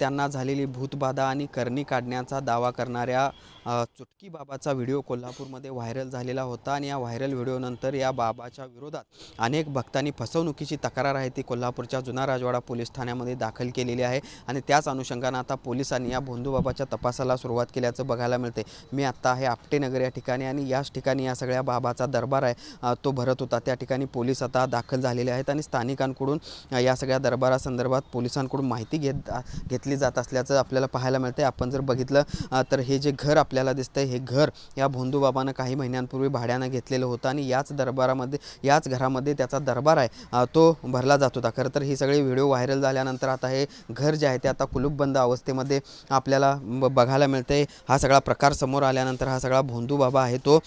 त्यांना झालेली भूतबाधा आणि करणी काढण्याचा दावा करणाऱ्या चुटकी बाबाचा व्हिडिओ कोल्हापूरमध्ये व्हायरल झालेला होता आणि या व्हायरल व्हिडिओनंतर या बाबाच्या विरोधात अनेक भक्तांनी फसवणुकीची तक्रार आहे ती कोल्हापूरच्या जुना राजवाडा पोलीस ठाण्यामध्ये दाखल केलेली आहे आणि त्याच अनुषंगानं आता पोलिसांनी या भोंदूबाबाच्या तपासाला सुरुवात केल्याचं बघायला मिळते मी आत्ता आहे आपटेनगर या ठिकाणी आणि याच ठिकाणी या सगळ्या बाबाचा दरबार आहे. तो भरत होता. त्या ठिकाणी पोलीस आता दाखल झालेले आहेत आणि स्थानिकांकडून या सगळ्या दरबारासंदर्भात पोलिसांकडून माहिती घेत घेतली जात असल्याचं आपल्याला पाहायला मिळते आपण जर बघितलं तर हे जे घर आपल्याला दिसतंय हे घर या भोंदूबाबानं काही महिन्यांपूर्वी भाड्यानं घेतलेलं होतं आणि याच दरबारामध्ये याच घरामध्ये त्याचा दरबार आहे. तो भरला जात होता. खरं तर ही सगळी व्हिडिओ व्हायरल झाल्यानंतर आता हे घर जे आहे ते आता कुलूपबंद अवस्थेमध्ये आपल्याला बघायला मिळते हा सगळा प्रकार समोर आल्यानंतर हा सगळा भोंदूबाबा आहे तो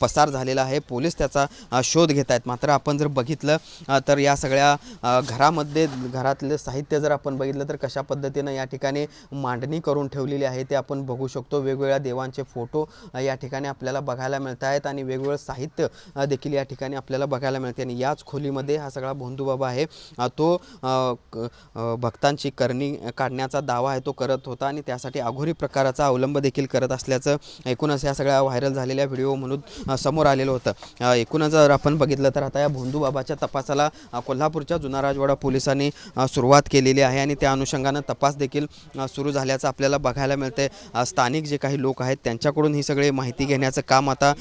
पसार झालेला आहे. पोलीस त्याचा शोध घेत आहेत. मात्र आपण जर बघितलं तर या सगळ्या घरामध्ये घरातलं साहित्य जर आपण बघितलं तर कशा पद्धतीनं या ठिकाणी मांडणी करून ठेवलेली आहे ते आपण बघू शकतो. वेगवेगळ्या देवांचे फोटो या ठिकाणी आपल्याला बघायला मिळत आहेत आणि वेगवेगळं साहित्य देखील या ठिकाणी आपल्याला बघायला मिळते. आणि याच खोलीमध्ये हा सगळा भोंदूबाबा आहे. तो क- भक्तांची करणी काढण्याचा दावा आहे तो करत होता आणि त्यासाठी अघोरी प्रकाराचा अवलंब देखील करत असल्याचं एकूणच या सगळ्या व्हायरल झालेल्या व्हिडिओ म्हणून समोर आलेलं होतं. एकूणच जर आपण बघितलं तर आता या भोंदूबाबाच्या तपासाला कोल्हापूरच्या जुना राजवाडा पोलिसांनी सुरुवात केलेली आहे. आणि त्या अनुषंगानं तपास देखील सुरू झाल्याचं आपल्याला बघायला मिळते स्थानिक जे काही लोक आहेत त्यांच्याकडून ही सगळी माहिती घेण्याचं काम आता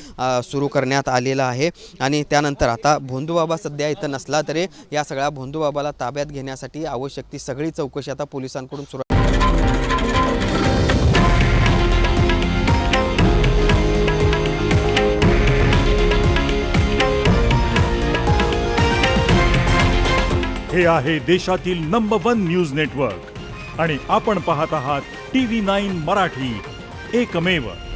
सुरू करण्यात आलेलं आहे. आणि त्यानंतर आता भोंदूबाबा सध्या इथं नसला तरी या सगळ्या भोंदूबाबाला ताब्यात घेण्यासाठी आवश्यक ती सगळी चौकशी आता पोलिसांकडून सुरू हे आहे देशातील नंबर वन न्यूज नेटवर्क आणि आपण पाहत आहात टी व्ही नाईन मराठी. एकमेव.